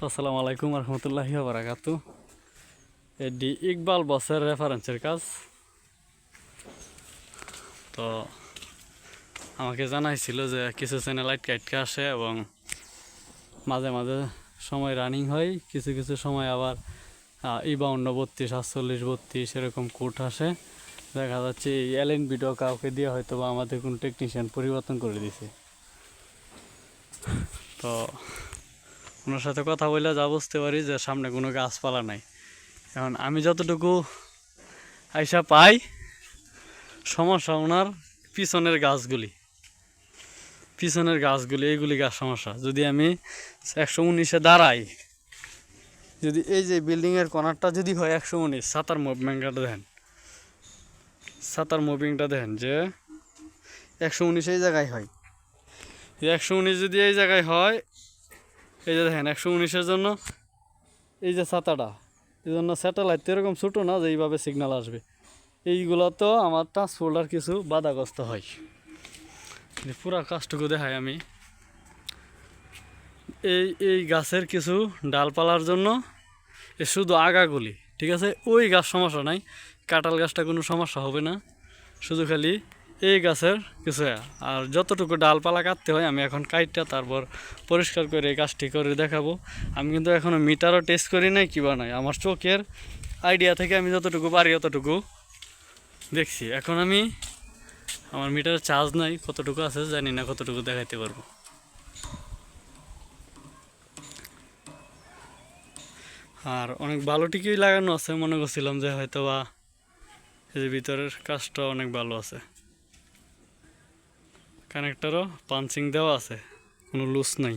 তো আসসালামু আলাইকুম রহমতুল্লাহি বারাকাতু। এটি ইকবাল বসের রেফারেন্সের কাজ। তো আমাকে জানাইছিল যে কিছু চ্যানেল আটকে আসে এবং মাঝে মাঝে সময় রানিং হয়, কিছু কিছু সময় আবার ই বাউন্ন বত্রিশ, আটচল্লিশ, বত্রিশ এরকম কোট আসে। দেখা যাচ্ছে এই এলএন ভিডিও কাউকে দিয়ে হয়তো বা আমাদের কোনো টেকনিশিয়ান পরিবর্তন করে দিছে। তো ওনার সাথে কথা বলে যা বুঝতে পারি যে সামনে কোনো গাছপালা নাই। এখন আমি যতটুকু আইসা পাই, সমস্যা ওনার পিছনের গাছগুলি। পিছনের গাছগুলি এইগুলি গাছ সমস্যা। যদি আমি একশো উনিশে দাঁড়াই, যদি এই যে বিল্ডিংয়ের কর্নারটা যদি হয় একশো উনিশ, সাতার মুভমেন্টটা দেখেন। সাতার মুভিংটা দেখেন যে একশো উনিশ এই জায়গায় হয়। একশো উনিশ যদি এই জায়গায় হয় এই যে দেখেন, একশো উনিশের জন্য এই যে ছাতাটা, এই জন্য স্যাটেলাইট তো এরকম ছোটো না যে এইভাবে সিগন্যাল আসবে। এইগুলো তো আমার ট্রান্সপোর্টার কিছু বাধাগ্রস্ত হয়। পুরা কাজটুকু দেখাই আমি। এই এই গাছের কিছু ডালপালার জন্য এ শুধু আগাগুলি, ঠিক আছে? ওই গাছ সমস্যা নাই। কাঁঠাল গাছটা কোনো সমস্যা হবে না। শুধু খালি এই গাছের কিছু। আর যতটুকু ডালপালা কাটতে হয়, আমি এখন কাইটটা তারপর পরিষ্কার করে এই কাজটি করে দেখাবো। আমি কিন্তু এখনও মিটারও টেস্ট করি নাই কিবা নাই আমার চোখের আইডিয়া থেকে আমি যতটুকু পারি অতটুকু দেখছি। এখন আমি আমার মিটারের চার্জ নাই, কতটুকু আছে জানি না, কতটুকু দেখাইতে পারব। আর অনেক ভালো টিকিই লাগানো আছে, মনে করছিলাম যে হয়তো বা ভিতরের কাজটা অনেক ভালো আছে। কানেক্টারও পাঞ্চিং দেওয়া আছে, কোনো লুজ নাই।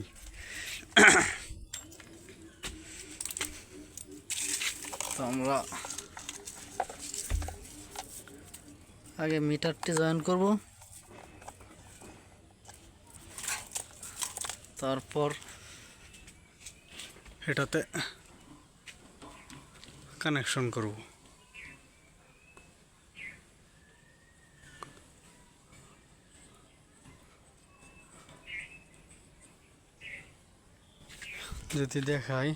তো আমরা আগে মিটারটি জয়েন করব। তারপর এটাতে কানেকশন করব। যদি দেখাই।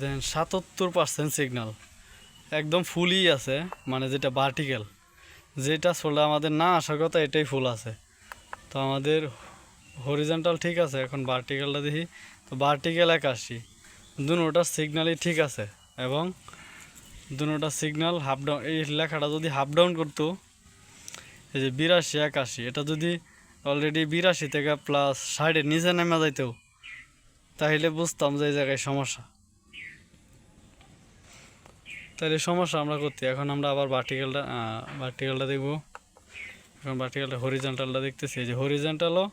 দেখেন, সাতাত্তর পার্সেন্ট সিগনাল একদম ফুলই আছে মানে যেটা ভার্টিক্যাল যেটা সোলা আমাদের না আসার কথা, এটাই ফুল আছে। তো আমাদের হরিজেন্টাল ঠিক আছে, এখন ভার্টিক্যালটা দেখি। তো ভার্টিক্যাল একাশি। দুটোটার সিগনালই ঠিক আছে। এবং দুটোটার সিগন্যাল হাফ ডাউন এই লেখাটা যদি হাফ ডাউন করতো, এই যে বিরাশি, একাশি, এটা যদি অলরেডি বিরাশি থেকে প্লাস ষাটের নিচে নেমে যাইতো, তাহলে বুঝতাম যে এই জায়গায় সমস্যা। তাহলে সমস্যা আমরা করতে, এখন আমরা আবার ভার্টিক্যালটা ভার্টিক্যালটা দেখব। এখন ভার্টিক্যালটা হরিজেন্টালটা দেখতেছি যে হরিজেন্টালও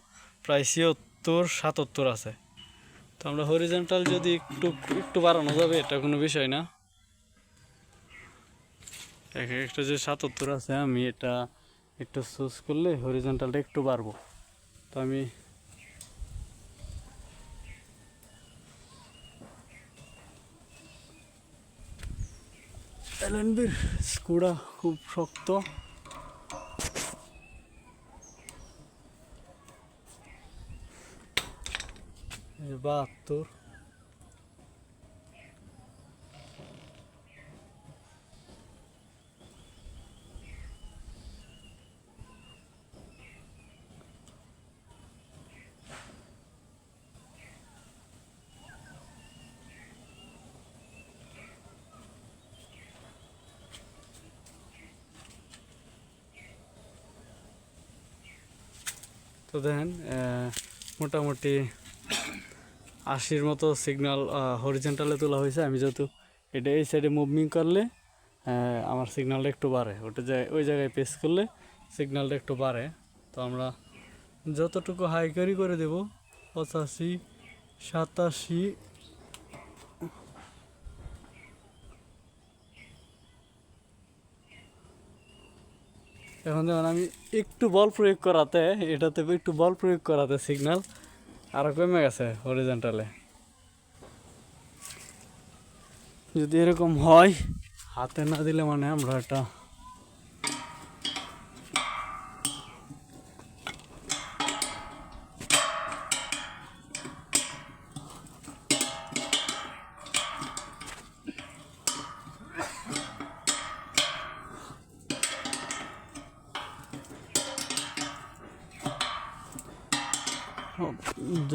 প্রায় ছিয়াত্তর, সাতাত্তর আছে। তো আমরা হরিজেন্টাল যদি একটু একটু বাড়ানো যাবে, এটা কোনো বিষয় না। এক একটা যে সাতাত্তর আছে, আমি এটা একটু চুজ করলে হরিজেন্টালটা একটু বাড়বো। তো আমি স্কুডা খুব শক্ত। বাহাত্তর তো দেখেন আহ, মোটামুটি আশির মতো সিগন্যাল হরিজেন্টালে তোলা হয়েছে, আমি যেহেতু এটা এই সাইডে মুভমিং করলে আমার সিগন্যালটা একটু বাড়ে। ওটা জায়গায় ওই জায়গায় পেস করলে সিগন্যালটা একটু বাড়ে। তো আমরা যতটুকু হাই করি দেব, পঁচাশি, সাতাশি, এখন যেমন আমি একটু বল প্রয়োগ করাতে, এটাতে একটু বল প্রয়োগ করাতে সিগন্যাল আরও কমে গেছে হরিজেন্টালে যদি এরকম হয় হাতে না দিলে মানে আমরা এটা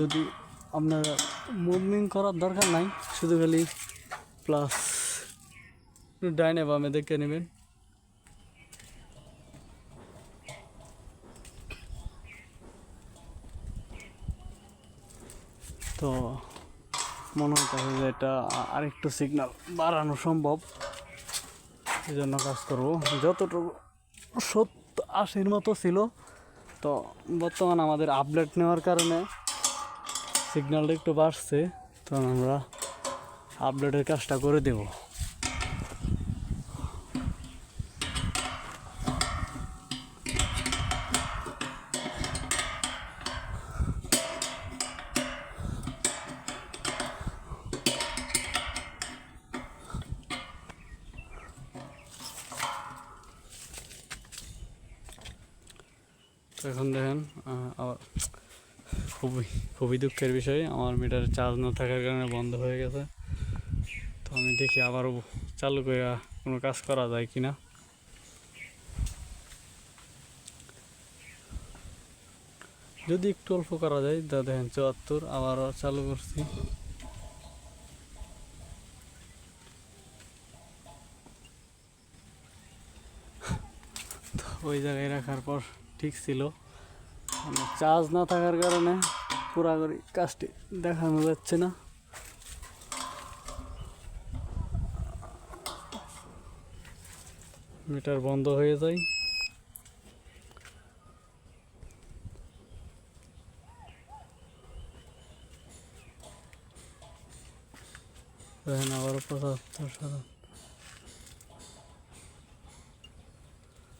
যদি আপনার মুভমেন্ট করার দরকার নাই, শুধু খালি প্লাস ডাইনে বামে দেখে নেবেন। তো মনে হচ্ছে যে এটা আরেকটু সিগন্যাল বাড়ানো সম্ভব। এই জন্য কাজ করব। যতটুকু সত্তর আশির মতো ছিল, তো বর্তমান আমাদের আপডেট নেওয়ার কারণে সিগন্যালটা একটু বাড়ছে তো আমরা আপডেটের কাজটা করে দেব। এখন দেখেন আবার খুবই খুবই দুঃখের বিষয়। আমার মিটার চার্জ না থাকার কারণে বন্ধ হয়ে গেছে। তো আমি দেখি আবারও চালু করে কোনো কাজ করা যায় কি না যদি একটু অল্প করা যায়, তা দেখেন চুয়াত্তর, আবারও চালু করছি। ওই জায়গায় রাখার পর ঠিক ছিল। চার্জ না থাকার কারণে পুরাপুরি কাজটি দেখানো যাচ্ছে না। মিটার বন্ধ হয়ে যায়।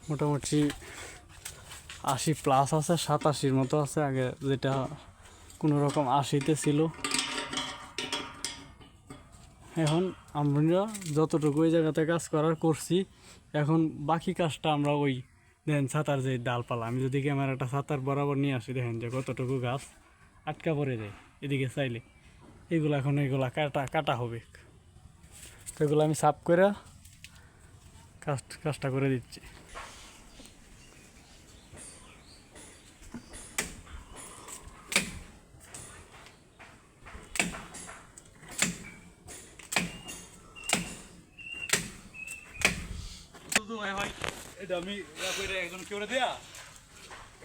মোটামুটি আশি প্লাস আছে, সাতাশির মতো আছে, আগে যেটা কোনো রকম আশিতে ছিল। এখন আমরা যতটুকু ওই জায়গাতে কাজ করার করছি, এখন বাকি কাজটা আমরা ওই দেখেন ছাতার যে ডালপালা, আমি যদি ক্যামেরাটা ছাতার বরাবর নিয়ে আসি, দেখেন যে কতটুকু গাছ আটকা পড়ে যায় এদিকে চাইলে। এগুলো এখন এগুলা কাটা কাটা হবে। তো এগুলো আমি সাফ করে কাজ, কাজটা করে দিচ্ছি।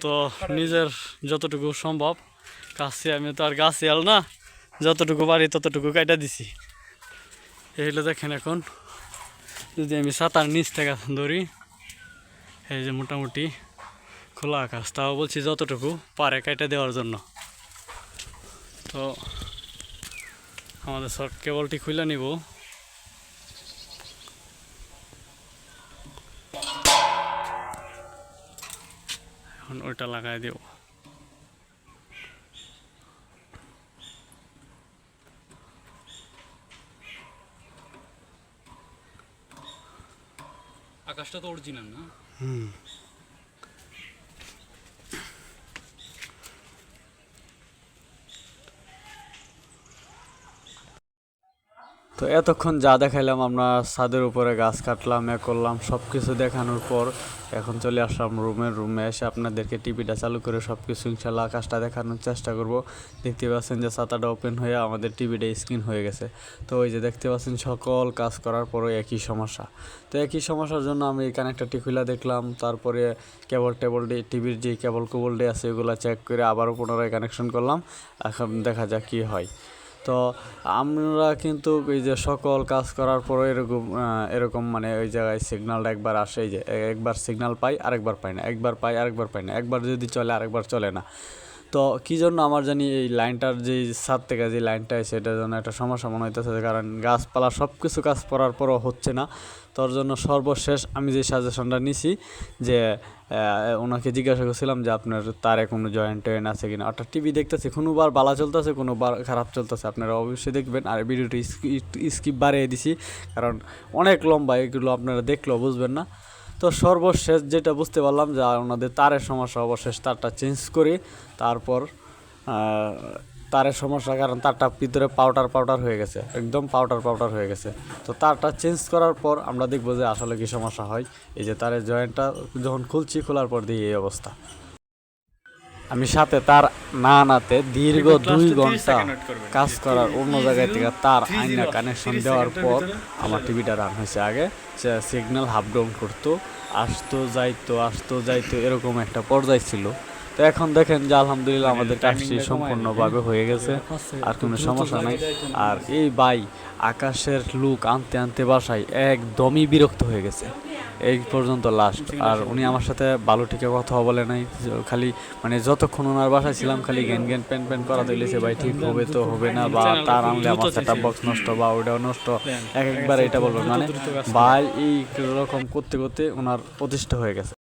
তো নিজের যতটুকু সম্ভব, কাছে আমি তো আর গাছ এল না, যতটুকু পারি ততটুকু কাটা দিছি। এইগুলো দেখেন এখন, যদি আমি সাঁতার নিচ থেকে ধরি, এই যে মোটামুটি খোলা আকাশ, তাও বলছি যতটুকু পারে কাটা দেওয়ার জন্য। তো আমাদের শর্ট কেবলটি খুলে নিব। ওইটা লাগাই দেব। আকাশটা তো অরিজিনাল না? হুম। তো এতক্ষণ যা দেখাইলাম, আমরা ছাদের উপরে গাছ কাটলাম, এ করলাম সব কিছু দেখানোর পর এখন চলে আসলাম রুমের রুমে এসে আপনাদেরকে টিভিটা চালু করে সব কিছু ইনশাল্লাহ আকাশটা দেখানোর চেষ্টা করব। দেখতে পাচ্ছেন যে ছাতাটা ওপেন হয়ে আমাদের টিভিটা স্ক্রিন হয়ে গেছে। তো ওই যে দেখতে পাচ্ছেন সকল কাজ করার পরে একই সমস্যা। তো একই সমস্যার জন্য আমি কানেক্টারটি খুলে দেখলাম, তারপরে কেবল টেবল ডে টিভির যে কেবল কেবল ডে আছে ওগুলো চেক করে আবারও পুনরায় কানেকশন করলাম। এখন দেখা যাক কী হয়। তো আমরা কিন্তু এই যে সকল কাজ করার পরও এরকম এরকম মানে ওই জায়গায় সিগনালটা একবার আসে যে একবার সিগনাল পাই, আরেকবার পাই না, একবার পাই, আরেকবার পাই না, একবার যদি চলে, আরেকবার চলে না। তো কি জন্য আমার জানি এই লাইনটার যে ছাদ থেকে যে লাইনটা এটার জন্য একটা সমস্যা মনে হইতেছে কারণ গাছপালা সব কিছু কাজ করার পরও হচ্ছে না। তোর জন্য সর্বশেষ আমি যে সাজেশনটা নিছি, যে ওনাকে জিজ্ঞাসা করছিলাম যে আপনার তারে কোনো জয়েন্ট টয়েন্ট আছে কিনা। অর্থাৎ টিভি দেখতেছে, কোনোবার বালা চলতেছে, কোনোবার খারাপ চলতেছে, আপনারা অবশ্যই দেখবেন। আর ভিডিওটি স্কিপ বাড়িয়ে দিছি, কারণ অনেক লম্বা, এগুলো আপনারা দেখলেও বুঝবেন না। তো সর্বশেষ যেটা বুঝতে পারলাম যে ওনাদের তারের সমস্যা অবশেষ তারটা চেঞ্জ করি, তারপর তারের সমস্যা কারণ তারটা ভিতরে পাউডার পাউডার হয়ে গেছে, একদম পাউডার পাউডার হয়ে গেছে। তো তারটা চেঞ্জ করার পর আমরা দেখব যে আসলে কী সমস্যা হয়। এই যে তারের জয়েন্টটা যখন খুলছি, খোলার পর দিয়ে এই অবস্থা। আমি সাথে তার না নাতে দীর্ঘ দুই ঘণ্টা কাজ করার অন্য জায়গায় থেকে তার আইনা কানেকশন দেওয়ার পর আমার টিভিটা রান হয়েছে আগে। সিগন্যাল হাফ ডাউন করতো আসতো যাইতো আসতো যাইতো এরকম একটা পর্যায় ছিল। তো এখন দেখেন যে আলহামদুলিল্লাহ আমাদের কাজটি সম্পূর্ণভাবে হয়ে গেছে আর কোনো সমস্যা নাই। আর এই বাই আকাশের লুক আনতে আনতে বাসায় একদমই বিরক্ত হয়ে গেছে। এই পর্যন্ত লাস্ট আর উনি আমার সাথে ঠিকই কথা বলে নাই খালি মানে যতক্ষণ ওনার বাসায় ছিলাম খালি জ্ঞান গ্যান প্যান প্যান করা দিলেছে ভাই ঠিক হবে তো হবে না বা তার আনলে আমার সেট বক্স নষ্ট বা ওটাও নষ্ট। এক একবার এটা বলবেন। মানে ভাই এই রকম করতে করতে ওনার প্রতিষ্ঠা হয়ে গেছে।